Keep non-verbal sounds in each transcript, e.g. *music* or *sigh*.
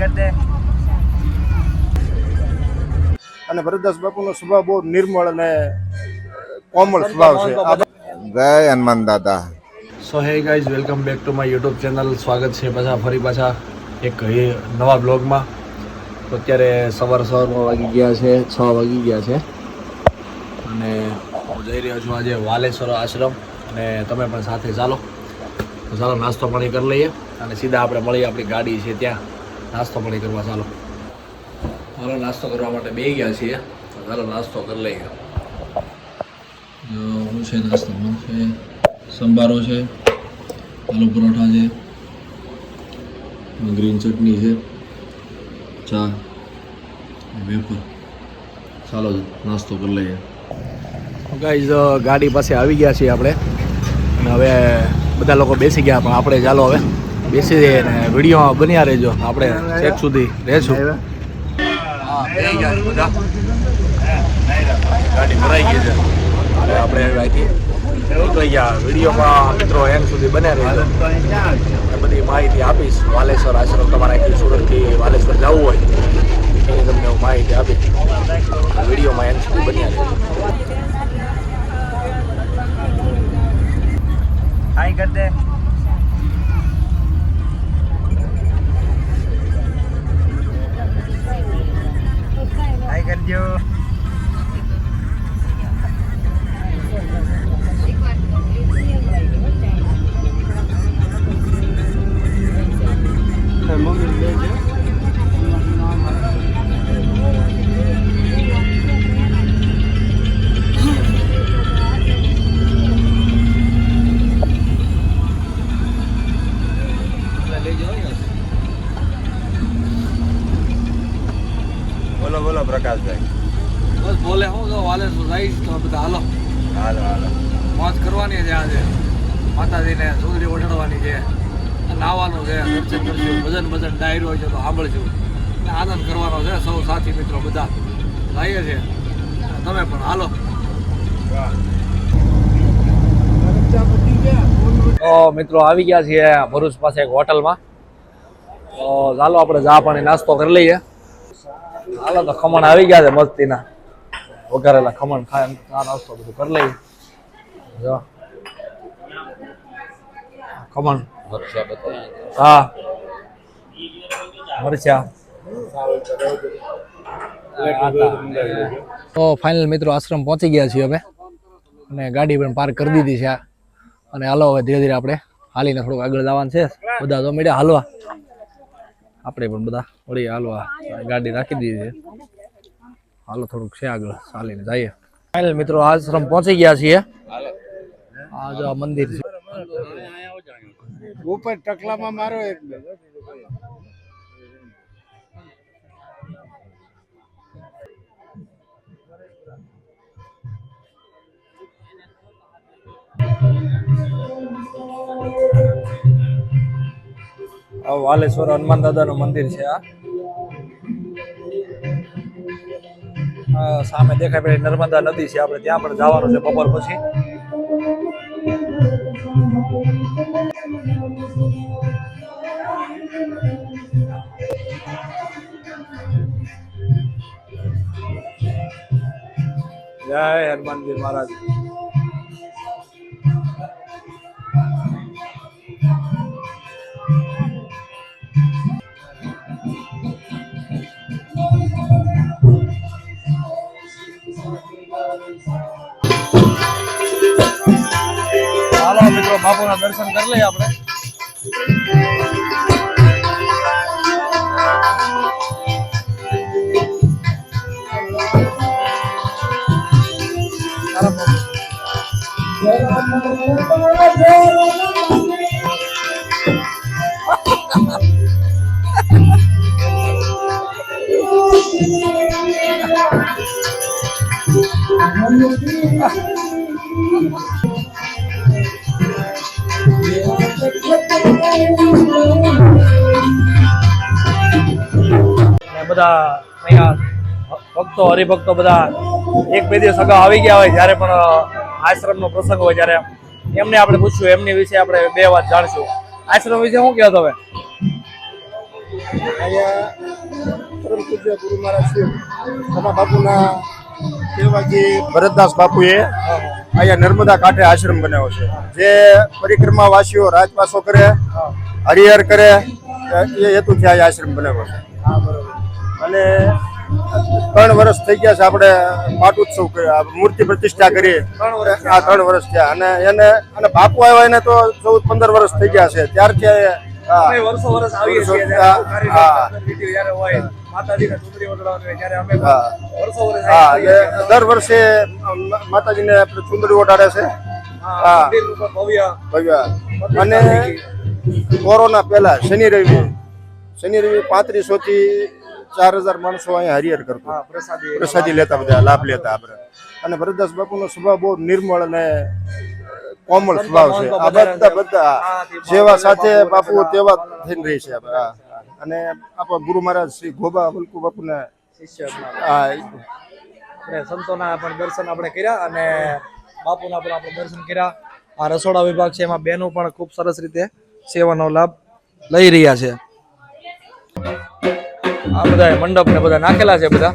કરી દે અને ભરતદાસ બાપુનો સ્વભાવ બહુ નિર્મળ અને કોમળ સ્વભાવ છે. આ જય હનુમાન દાદા. So hey guys welcome back to my YouTube channel સ્વાગત છે પાછા ફરી પાછા એક નવા બ્લોગમાં તો અત્યારે સવાર સવારમાં વાગી ગયા છે છ વાગી ગયા છે. અને હું જઈ રહ્યો છું આજે વાલેશ્વર આશ્રમ. અને તમે પણ સાથે ચાલો. તો ચાલો નાસ્તો પાણી કરી લઈએ અને સીધા આપણે મળીએ આપણી ગાડી છે ત્યાં. નાસ્તો પાણી કરવા ચાલો. ચાલો નાસ્તો કરવા માટે બે ગયા છીએ. ચાલો નાસ્તો કરી લઈએ. શું છે નાસ્તામાં છે સંભારો છે આલુ પરોઠા છે ગ્રીન ચટણી છે ચા વેફર. ચાલો નાસ્તો કરી લઈએ. ગાઈઝ ગાડી પાસે આવી ગયા છીએ આપણે. અને હવે બધા લોકો બેસી ગયા પણ આપણે ચાલો હવે. બેસી જઈએ અને વિડીયોમાં બન્યા રહેજો. આપણે છેક સુધી રહેશું. ગાડી ભરાઈ ગઈ છે. આપણે અહીંથી નીકળી ગયા. વિડીયોમાં મિત્રો એમ સુધી બન્યા રહેજો. બધી માહિતી આપીશ. માલેશ્વર આશ્રમ તમારે અહીંથી સુરતથી ભજન છે તો સાંભળજો. આનંદ કરવાનો છે સૌ સાથી મિત્રો બધા. જઈએ છે. તમે પણ હાલો. તો મિત્રો આવી ગયા છીએ ભરૂચ પાસે એક હોટલમાં. તો ચાલો આપણે ચા પાણી નાસ્તો કરી લઈએ. હાલો તો ખમણ આવી ગયા છે મસ્તીના. વઘારેલા ખમણ ખાય ચા નાસ્તો બધું કરી લઈએ. જો. ખમણ. હા. મરચા. તો ફાઇનલ મિત્રો આશ્રમ પહોંચી ગયા છીએ હવે. અને ગાડી પણ પાર્ક કરી દીધી છે અને હાલો હવે ધીરે ધીરે આપણે હાલીને થોડુંક આગળ જવાનું છે. બધા તો મળ્યા, હાલવા. આપણે પણ બધા વળી હાલવા. ગાડી રાખી દીધી છે. હાલો, થોડુંક છે આગળ ચાલીને જઈએ. ફાઇનલ મિત્રો આશ્રમ પહોંચી ગયા છીએ. આ જો મંદિર છે. ઉપર ટકલામાં મારો એક. વાલેશ્વર હનુમાન દાદાનું મંદિર છે આ સામે દેખાય પેલી નર્મદા નદી છે, આપણે ત્યાં પણ જવાનું છે બપોર પછી. જય હનુમાનજી મહારાજ. બાપુના દર્શન કરી લઈએ આપણે. બધા અહીંયા ભક્તો, હરિભક્તો બધા એક, બે દિવસ અગાઉ આવી ગયા હોય જ્યારે પણ આશ્રમનો પ્રસંગ હોય ત્યારે એમને આપણે પૂછ્યું, એમની વિશે આપણે બે વાત જાણશું. આશ્રમ વિશે શું કહો તમે? બાપુના સેવાજી ભરતદાસ બાપુએ અહીંયા નર્મદા કાંઠે આશ્રમ બનાવ્યો છે. જે પરિક્રમા વાસીઓ રાજવાસો કરે, હરિહર કરે, એ હેતુથી આશ્રમ બનાવ્યો છે. અને ત્રણ વર્ષ થઈ ગયા છે આપણે પાટોત્સવ મૂર્તિ પ્રતિષ્ઠા કરી. આ ત્રણ વર્ષ થયા. અને એને અને બાપુ આવ્યા એને તો ચૌદ પંદર વર્ષ થઈ ગયા છે. ત્યારથી વર્ષો વર્ષ આવીએ દર વર્ષે માતાજીને આપણે ચુંદડી ઓઢાડે છે. ભવ્ય. અને કોરોના પહેલા શનિ રવિ. શનિ રવિ પાંત્રીસો થી ચાર હજાર માણસો અહીંયા હરિયર કરતો પ્રસાદી પ્રસાદી લેતા બધા લાભ લેતા આપણે. અને ભરતદાસ બાપુનો સ્વભાવ બહુ નિર્મળ અને કોમળ સ્વભાવ છે. આ બધા બધા જેવા સાથે બાપુ તેવા થઈને રહી છે અને આપણા ગુરુ મહારાજ શ્રી ગોબા વલ્કુ બાપુને સંતોના પણ દર્શન આપણે કર્યા અને બાપુના પણ આપણે દર્શન કર્યા. આ રસોડા વિભાગ છે એમાં બહેનો પણ ખૂબ સરસ રીતે સેવાનો લાભ લઈ રહ્યા છે. આ બધા મંડપ ને બધા નાખેલા છે બધા.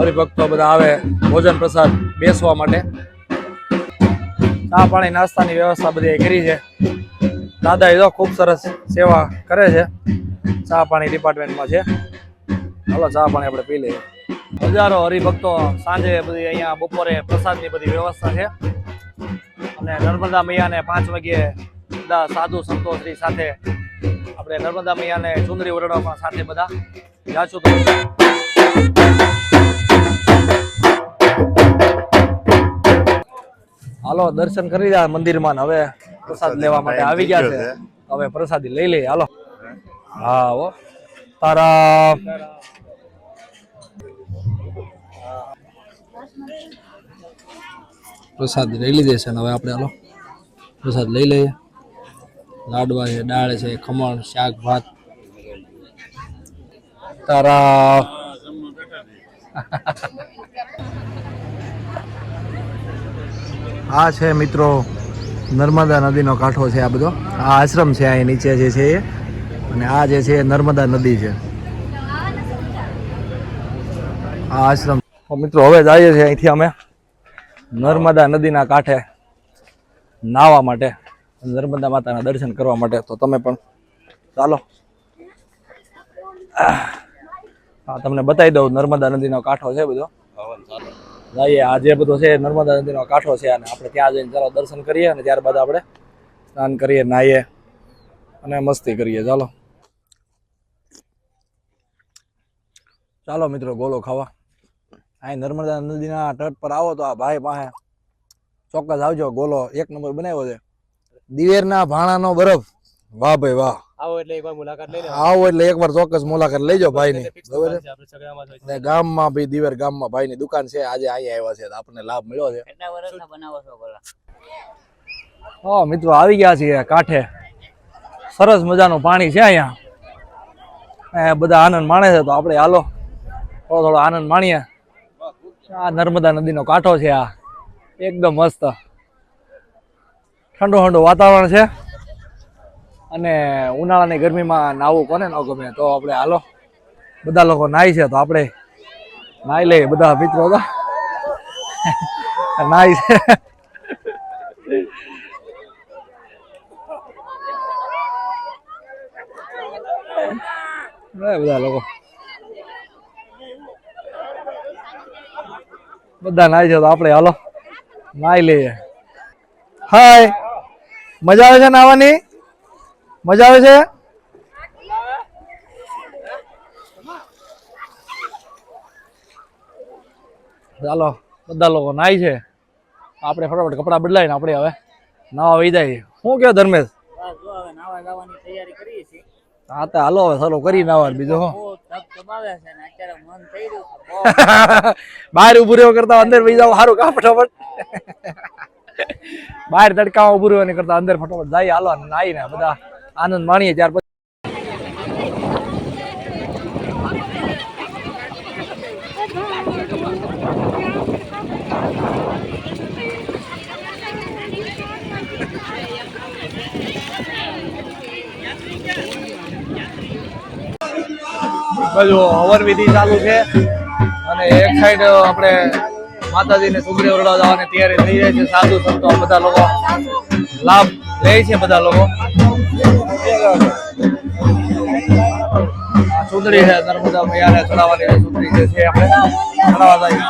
હરિભક્તો બધા આવે ભોજન પ્રસાદ બેસવા માટે. ચા પાણી, નાસ્તાની વ્યવસ્થા બધી કરી છે. દાદા એ તો ખૂબ સરસ સેવા કરે છે. ચા પાણી ડિપાર્ટમેન્ટમાં છે. ચાલો ચા પાણી આપણે પી લઈએ. હજારો હરિભક્તો સાંજે બધી અહીંયા બપોરે પ્રસાદની બધી વ્યવસ્થા છે. અને નર્મદા મૈયાને પાંચ વાગ્યે બધા સાધુ સંતો સાથે આપણે નર્મદા મૈયાને ચુંદરી ઓરડવામાં સાથે બધા. જાશું તો. હાલો દર્શન કરી રહ્યા મંદિરમાં હવે પ્રસાદ લેવા માટે આવી ગયા છે. હવે પ્રસાદી લઈ લઈએ હાલો. હા હો. તારા પ્રસાદ લઈ લીધે છે હવે આપણે હાલો. પ્રસાદ લઈ લઈએ. લાડવા છે, દાળ છે, ખમણ, શાક, ભાત. તારા આ છે મિત્રો નર્મદા નદીનો કાંઠો છે આ બધો. આ આશ્રમ છે અહીં નીચે જે છે એ. અને આ જે છે એ નર્મદા નદી છે. આ આશ્રમ. મિત્રો હવે જઈએ છીએ અહીંથી અમે નર્મદા નદીના કાંઠે નાવા માટે. નર્મદા માતાના દર્શન કરવા માટે, તો તમે પણ ચાલો. હા, તમને બતાવી દઉં, નર્મદા નદીનો કાંઠો છે બધો. જઈએ આ જે બધો છે નર્મદા નદીનો કાંઠો છે, અને આપણે ત્યાં જઈને ચાલો દર્શન કરીએ, અને ત્યારબાદ આપણે સ્નાન કરીએ, નાહીએ, અને મસ્તી કરીએ. ચાલો. ચાલો મિત્રો, ગોલો ખાવા. અહીં નર્મદા નદીના તટ પર આવો તો આ ભાઈ પાસે ચોક્કસ આવજો, ગોલો એક નંબર બનાવ્યો છે. દિવેરના ભાણાનો બરફ. વાહ ભાઈ વાહ. આવો એટલે એકવાર મુલાકાત લઈ લેવાની. આવો એટલે એકવાર ચોક્કસ મુલાકાત લેજો ભાઈ ની બરોબર. ને ગામમાં ભાઈ દિવેર ગામમાં ભાઈની દુકાન છે આજે અહીંયા આવ્યા છે આપણને લાભ મળ્યો છે. કેટલા વર્ષના બનાવો છો ગોલા? હા મિત્રો આવી ગયા છીએ કાંઠે. સરસ મજાનું પાણી છે અહીંયા. બધા આનંદ માણે છે તો આપણે હાલો. થોડો થોડો આનંદ માણીએ. આ નર્મદા નદીનો કાંઠો છે આ. એકદમ મસ્ત. ઠંડુ ઠંડુ વાતાવરણ છે. અને ઉનાળાની ગરમીમાં નાવું કોને ન ગમે તો આપણે હાલો, બધા લોકો નાય છે તો આપણે નાઈ લઈએ બધા મિત્રો તો. નાય છે. બધા લોકો. બધા નાય છે તો આપણે હાલો નાઈ લઈએ. હાય. મજા આવે છે નાવાની મજા આવે છે? ચાલો બધા લોકો નાય છે. આપણે ફટાફટ કપડાં બદલાઈને આપણે હવે નાવા વહી જાય. શું કહો ધર્મેશ. હા તો હાલો હવે ચાલો કરી નાવા બીજું *laughs* બહાર ઉભું રહ્યો કરતા અંદર વહી જાવ સારું કા ફટાફટ. બહાર તડકામાં ઉભું રહેવાની કરતા અંદર ફટાફટ જાય, હાલો નાઈ ને બધા આનંદ માણીએ ત્યાર પછી. બાજુ હવન વિધિ ચાલુ છે. અને એક સાઈડ આપણે માતાજીને સુગડી ઓરડા જવાની તૈયારી થઈ રહી છે. સાધુ સંતો બધા લોકો લાભ લે છે બધા લોકો. સુંદરી છે, નર્મદા મૈયાને ચડાવવાની સુંદરી જે છે આપણે ચડાવવા જાય.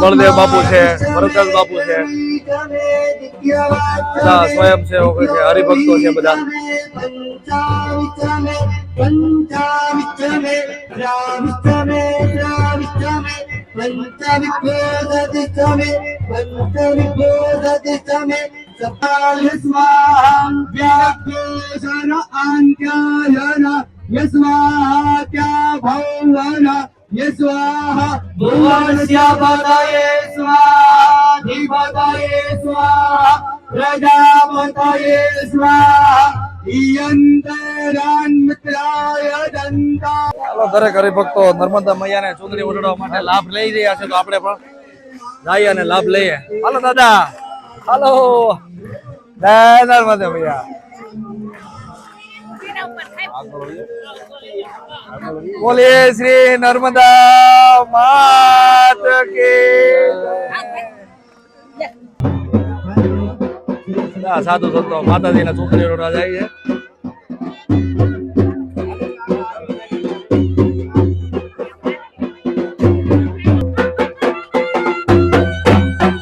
બળદેવ બાપુ છે ભરતદાસ બાપુ છે. સ્વયંસેવકો છે હરિભક્તો છે બધા. பஞ்சாவித்தமே ராவித்தமே ராவித்தமே பஞ்சவிபோதித்தமே பஞ்சவிபோதித்தமே சபாலிஸ்வாம்பியாசன அங்காயன யஸ்வாத்யா பவன யஸ்வாஹ புவனஸ்ய பதயே ஸ்வாஹ திபதயே ஸ்வாஹ दन्ता ચાલો દરેક હરિભક્તો નર્મદા મૈયાને ચૂંદડી ઉડાડવા માટે લાભ લઈ રહ્યા છે તો આપણે પણ જઈએ અને લાભ લઈએ હાલો દાદા હાલો જય નર્મદા મૈયા બોલીએ શ્રી નર્મદા માત કે જય. સાધુ સંતો, માતાજીના ઉડાડવા જાય છે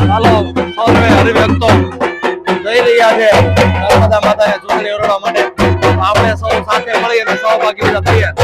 ચાલો સૌરભે હરિભક્તો ચૂંટણી ઓરડવા માટે આપણે સૌ સાથે મળી અને સહભાગી થઈએ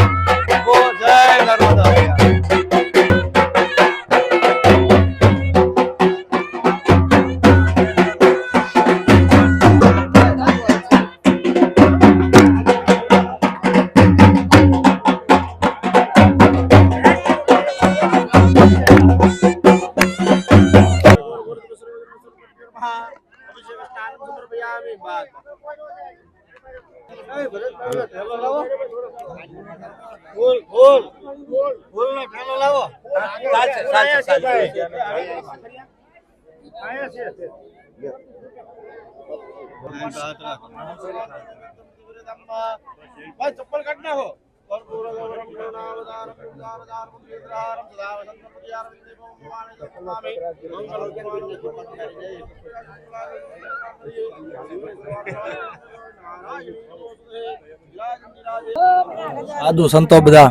સાધુ સંતો બધા,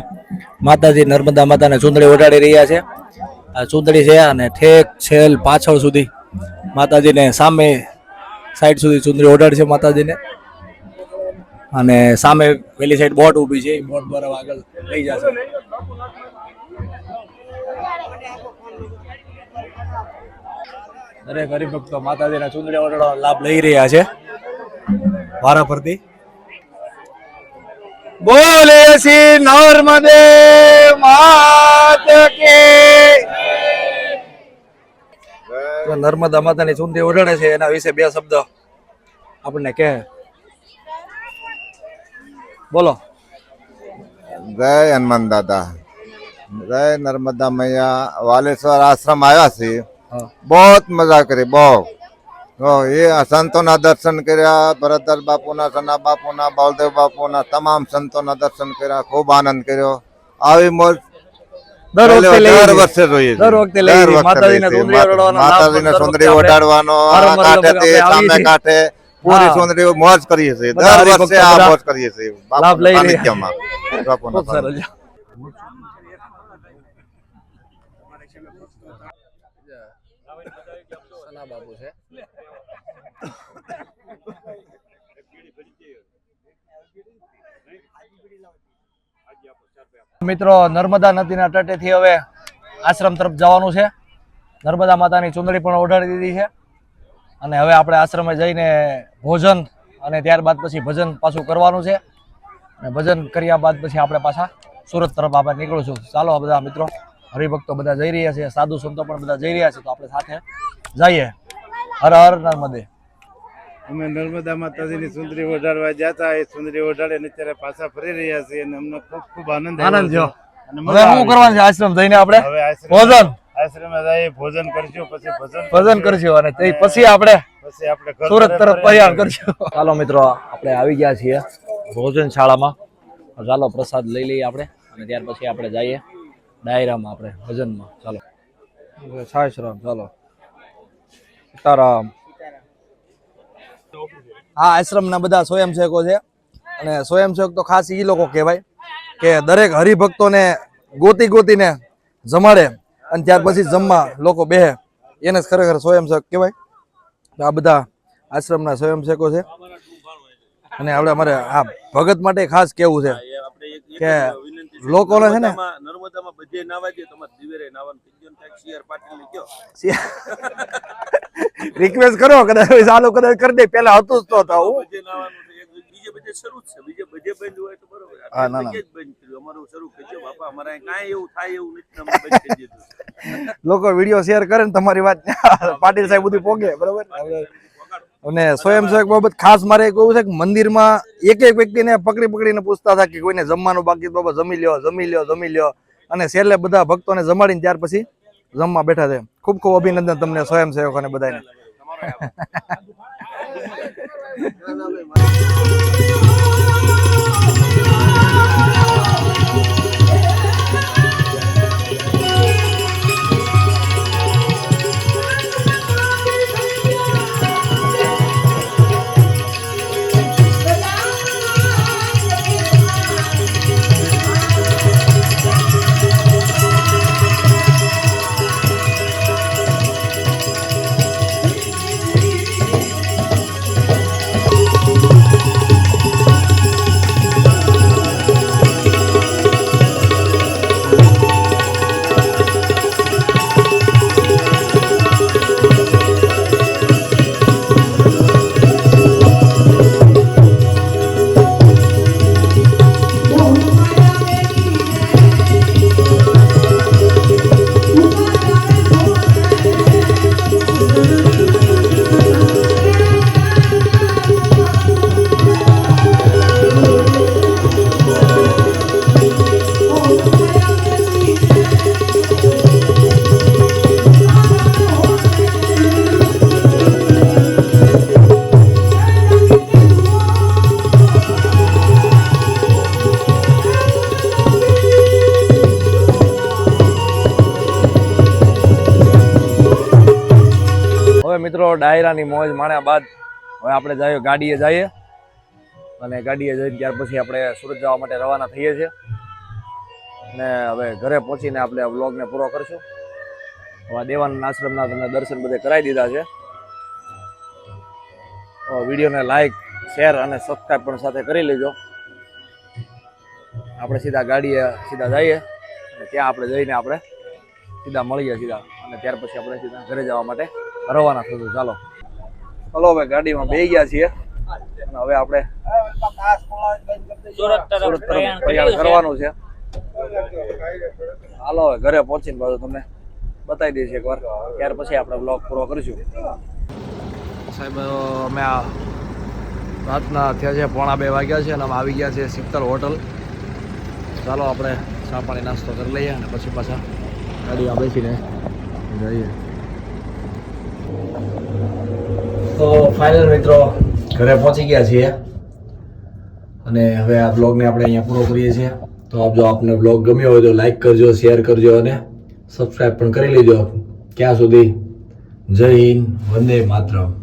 માતાજી, નર્મદા માતાને ચૂંદડી ઓઢાડી રહ્યા છે. આ ચૂંદડી છે અને ઠેક છેલ પાછળ સુધી માતાજીને સામે સાઈડ સુધી ચૂંદડી ઓઢાડશે માતાજીને. અને સામે પેલી સાઈડ બોટ ઊભી છે બોટ દ્વારા આગળ લઈ જશે. દરેક હરિભક્તો માતાજીના ચુંદડી ઓઢાડવા લાભ લઈ રહ્યા છે. વારા ફરતી. બોલે શ્રી નર્મદે માત કે. નર્મદા માતાની ચૂંદડી ઓઢાડે છે એના વિશે બે શબ્દ આપણને કહે. બોલો. જય હનુમાન દાદા. જય નર્મદા મૈયા. વાલેશ્વર આશ્રમ આવ્યા છીએ. બહુ મજા કરી બહુ. એ સંતોના દર્શન કર્યા ભરતદાસ બાપુના સના બાપુના બાલદેવ બાપુના તમામ સંતોના દર્શન કર્યા ખૂબ આનંદ કર્યો. આવી મોજ દર વખતે લઈ દર. વર્ષે જોઈએ. દર વખતે લઈ માતાજીને. સુંદરી ઓઢાડવાનો માતાજીને સુંદરી ઓઢાડવાનો આપણે આવીએ સામે. કાંઠે પૂરી. સુંદરી મોજ કરીએ છીએ દર વર્ષે આ મોજ કરીએ છીએ લાભ લઈ રહ્યા. સાનિધ્યમાં. બાપુના ખૂબ સરસ સના બાપુ છે મિત્રો, નર્મદા નદીના તટેથી હવે આશ્રમ તરફ જવાનું છે. નર્મદા માતાની ચુંદડી પણ ઓઢાડી દીધી છે. અને હવે આપણે આશ્રમે જઈને ભોજન અને ત્યારબાદ પછી ભજન પાછું કરવાનું છે. અને ભજન કર્યા બાદ પછી આપણે પાછા સુરત તરફ આપણે નીકળીશું. ચાલો બધા મિત્રો, હરિભક્તો બધા જઈ રહ્યા છે, સાધુ સંતો પણ બધા જઈ રહ્યા છે, તો આપણે સાથે જઈએ. હર હર નર્મદે. અમે નર્મદા માતાજીની સુંદરી ઓઢાડવા જતા એ સુંદરી ઓઢાડે ને અત્યારે પાછા ફરી રહ્યા છીએ અને અમને ખૂબ ખૂબ આનંદ આનંદ જો હવે શું કરવાનું છે? આશ્રમ જઈને આપણે? ભોજન. આશ્રમે જઈએ ભોજન કરશું પછી ભજન ભજન કરશું અને તે પછી આપણે પછી આપણે સુરત તરફ પ્રયાણ કરશું. ચાલો મિત્રો આપણે આવી ગયા છીએ ભોજન શાળામાં ચાલો પ્રસાદ લઈ લઈએ આપણે અને ત્યાર પછી આપણે જઈએ ડાયરામાં આપણે ભજનમાં. ચાલો. સાયશ્રામ ચાલો. સીતારામ. આ આશ્રમના બધા સ્વયંસેવકો છે. અને સ્વયંસેવક તો ખાસ એ લોકો કહેવાય કે દરેક હરિભક્તોને ગોતી ગોતીને જમાડે અને ત્યાર પછી જમવા લોકો બેહે. એને જ ખરેખર સ્વયંસેવક કહેવાય. તો આ બધા આશ્રમના સ્વયંસેવકો છે. અને આપણે અમારે આ ભગત માટે ખાસ કેવું છે કે લોકોને છે ને? નર્મદામાં બધે નાવા દે તમારે દિવેરે નાવાનું. થઈ ગયું ને સીઆર પાટીલ ને કયો રિક્વેસ્ટ કરો કદાચ ચાલુ કદાચ કરી દે પેલા હતું જ તો તો હું બધે નાવાનું બીજે બધે શરૂ છે. બીજે બધે બંધ હોય તો બરોબર. હા, ના, ના. બંધ કર્યું. અમારું શરૂ કરજો બાપા અમારે કાંઈ એવું થાય એવું નથી અમે બંધ કરી દીધું *laughs* લોકો વીડિયો શેર કરે ને તમારી વાત પાટીલ સાહેબ બધું પોગે બરોબર? અને સ્વયંસેવક બાબત ખાસ મારે એવું છે કે મંદિરમાં એક એક વ્યક્તિને પકડી પકડીને પૂછતા હતા કે કોઈને જમવાનું બાકી બાબા, જમી લ્યો જમી લ્યો જમી લ્યો. અને છેલ્લે બધા ભક્તોને જમાડીને ત્યાર પછી જમવા બેઠા છે. ખૂબ ખૂબ અભિનંદન તમને સ્વયંસેવકોને બધાને. હવે *laughs* મિત્રો, ડાયરાની મોજ માણ્યા બાદ હવે આપણે જઈએ, ગાડીએ જઈએ. અને ગાડીએ જઈને ત્યાર પછી આપણે સુરત જવા માટે રવાના થઈએ છીએ. અને હવે ઘરે પહોંચીને આપણે વ્લોગને પૂરો કરશું. હવે દેવાનંદ આશ્રમના તમને દર્શન બધે કરાવી દીધા છે. વિડીયોને લાઈક, શેર અને સબસ્ક્રાઈબ પણ સાથે કરી લેજો. આપણે સીધા ગાડીએ સીધા જઈએ. અને ત્યાં આપણે જઈને આપણે સીધા મળીએ સીધા. અને ત્યાર પછી આપણે સીધા ઘરે જવા માટે રવાના થશું ચાલો. ચાલો હવે ગાડીમાં બે ગયા છીએ. અને હવે આપણે સુરત તરફ પ્રયાણ કરવાનું છે. હાલો હવે ઘરે પહોંચીને બાજુ તમને બતાવી દઈશ એકવાર. ત્યાર પછી આપણે બ્લોગ પૂરો કરીશું. સાહેબ અમે આ રાતના થયા છે પોણા બે વાગ્યા છે અને અમે આવી ગયા છે શીતલ હોટલ. ચાલો આપણે ચા પાણી નાસ્તો કરી લઈએ અને પછી પાછા ગાડીમાં બેસીને જઈએ. તો ફાઇનલ મિત્રો, ઘરે પહોંચી ગયા છીએ. અને હવે આ બ્લોગને આપણે અહીંયા પૂરો કરીએ છીએ. તો આપ જો આપને બ્લોગ ગમ્યો હોય તો લાઈક કરજો શેર કરજો અને સબસ્ક્રાઈબ પણ કરી લેજો ક્યાં સુધી? જય હિન્દ, વંદે માતરમ.